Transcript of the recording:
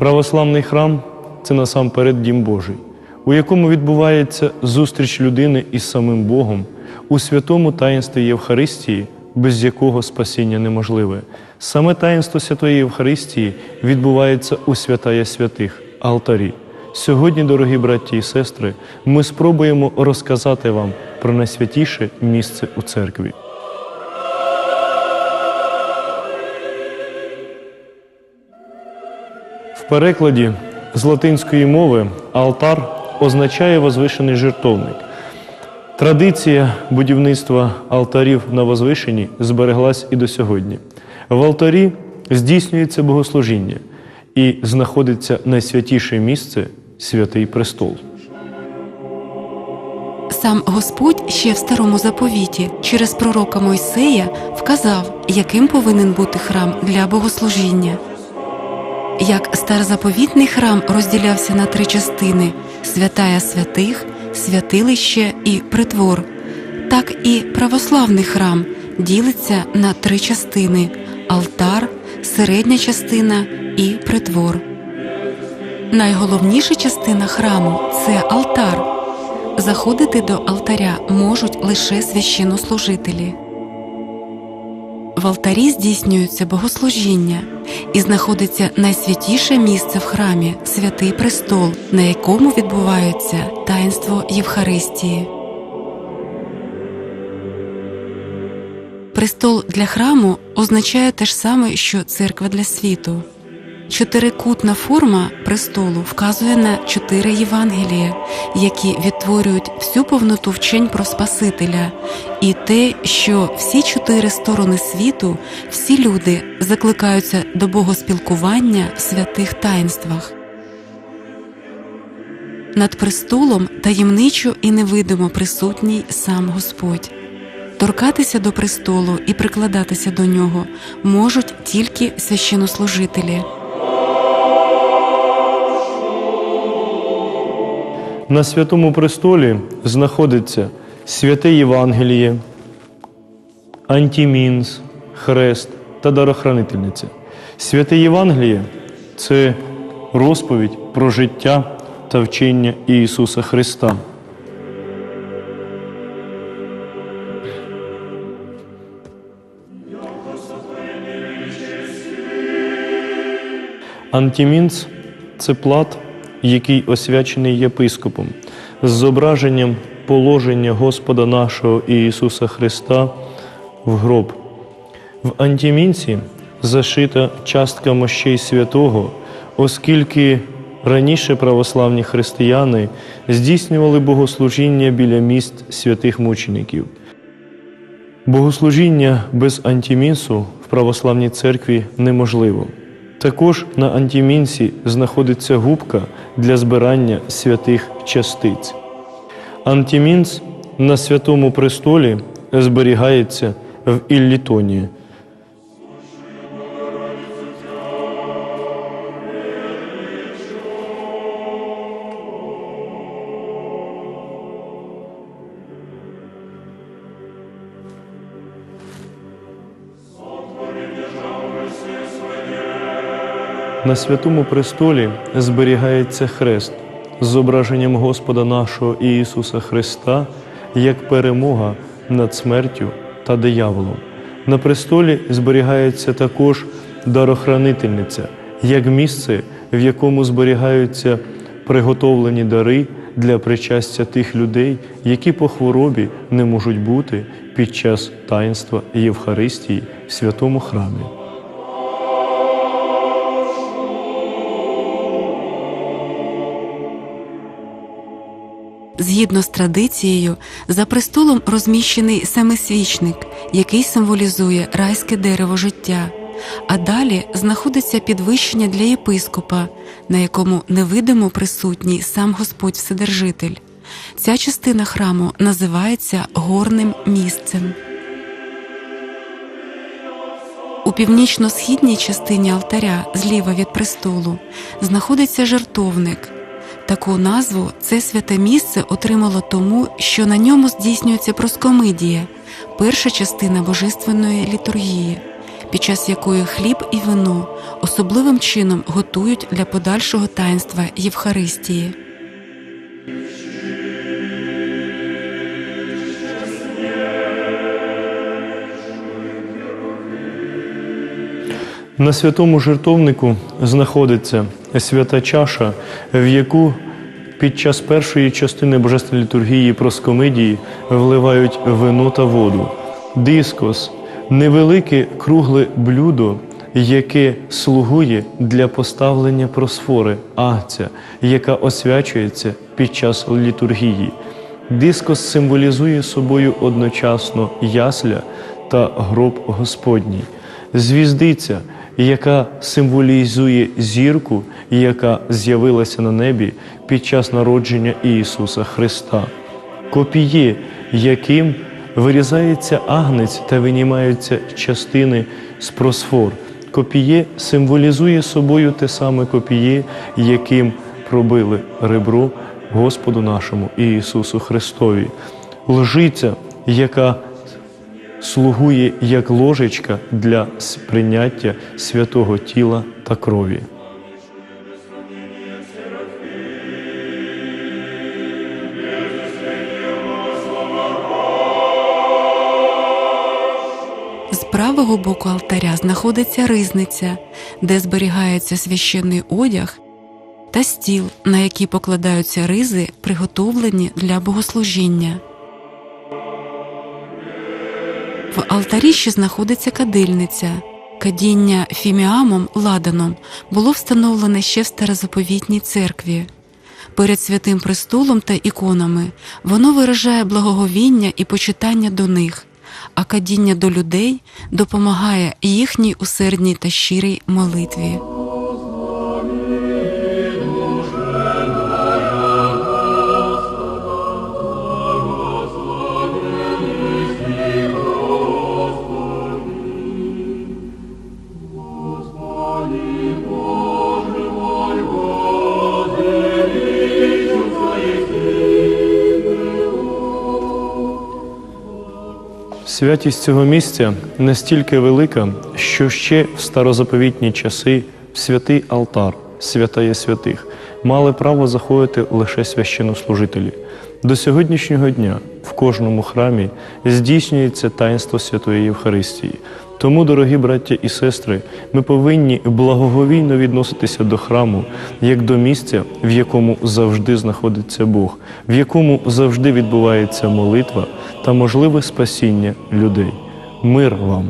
Православний храм це насамперед дім Божий, у якому відбувається зустріч людини із самим Богом у святому таїнстві Євхаристії, без якого спасіння неможливе. Саме таїнство Святої Євхаристії відбувається у святая святих алтарі. Сьогодні, дорогі браті і сестри, ми спробуємо розказати вам про найсвятіше місце у церкві. В перекладі з латинської мови алтар означає возвишений жертовник. Традиція будівництва алтарів на возвишенні збереглась і до сьогодні. В алтарі здійснюється богослужіння і знаходиться найсвятіше місце святий престол. Сам Господь ще в старому заповіті через пророка Мойсея вказав, яким повинен бути храм для богослужіння. Як старозаповітний храм розділявся на три частини: святая святих, святилище і притвор, так і православний храм ділиться на три частини: алтар, середня частина і притвор. Найголовніша частина храму це алтар. Заходити до алтаря можуть лише священнослужителі. В алтарі здійснюється богослужіння і знаходиться найсвятіше місце в храмі святий престол, на якому відбувається таїнство Євхаристії. Престол для храму означає те ж саме, що церква для світу. Чотирикутна форма престолу вказує на чотири Євангелія, які відтворюють всю повноту вчень про Спасителя, і те, що всі чотири сторони світу, всі люди закликаються до богоспілкування в святих таїнствах. Над престолом таємничо і невидимо присутній сам Господь. Торкатися до престолу і прикладатися до нього можуть тільки священнослужителі. На святому престолі знаходиться святе Євангеліє, антімінс, хрест та дарохранительниця. Святе Євангеліє це розповідь про життя та вчення Ісуса Христа. Антімінц це плат, який освячений єпископом, з зображенням положення Господа нашого Ісуса Христа в гроб. В антімінці зашита частка мощей святого, оскільки раніше православні християни здійснювали богослужіння біля міст святих мучеників. Богослужіння без антімінсу в православній церкві неможливо. Також на антімінці знаходиться губка для збирання святих частиць. Антімінц на святому престолі зберігається в Іллітонії. На святому престолі зберігається хрест з зображенням Господа нашого Ісуса Христа як перемога над смертю та дияволом. На престолі зберігається також дарохранительниця, як місце, в якому зберігаються приготовлені дари для причастя тих людей, які по хворобі не можуть бути під час таїнства Євхаристії в святому храмі. Згідно з традицією, за престолом розміщений семисвічник, який символізує райське дерево життя. А далі знаходиться підвищення для єпископа, на якому невидимо присутній сам Господь Вседержитель. Ця частина храму називається горним місцем. У північно-східній частині алтаря, зліва від престолу, знаходиться жертовник. Таку назву це святе місце отримало тому, що на ньому здійснюється проскомидія, перша частина божественної літургії. під час якої хліб і вино особливим чином готують для подальшого таїнства Євхаристії. На святому жертовнику знаходиться свята чаша, в яку під час першої частини Божественної літургії проскомидії вливають вино та воду. Дискос невелике кругле блюдо, яке слугує для поставлення просфори, агця, яка освячується під час літургії. Дискос символізує собою одночасно ясля та гроб Господній. Звіздиця, яка символізує зірку, яка з'явилася на небі під час народження Ісуса Христа, копіє, яким вирізається агнець та винімаються частини з просфор. Копіє символізує собою те саме копіє, яким пробили ребро Господу нашому Ісусу Христові. Лжиця, яка слугує як ложечка для сприйняття святого тіла та крові. З правого боку алтаря знаходиться ризниця, де зберігається священний одяг та стіл, на який покладаються ризи, приготовлені для богослужіння. В алтарі ще знаходиться кадильниця. Кадіння фіміамом ладаном було встановлене ще в старозаповітній церкві. Перед святим престолом та іконами воно виражає благоговіння і почитання до них, а кадіння до людей допомагає їхній усердній та щирій молитві. Святість цього місця настільки велика, що ще в старозаповітні часи святий алтар, святає святих, мали право заходити лише священнослужителі. До сьогоднішнього дня в кожному храмі здійснюється таїнство Святої Євхаристії. Тому, дорогі браття і сестри, ми повинні благоговійно відноситися до храму як до місця, в якому завжди знаходиться Бог, в якому завжди відбувається молитва та можливе спасіння людей. Мир вам!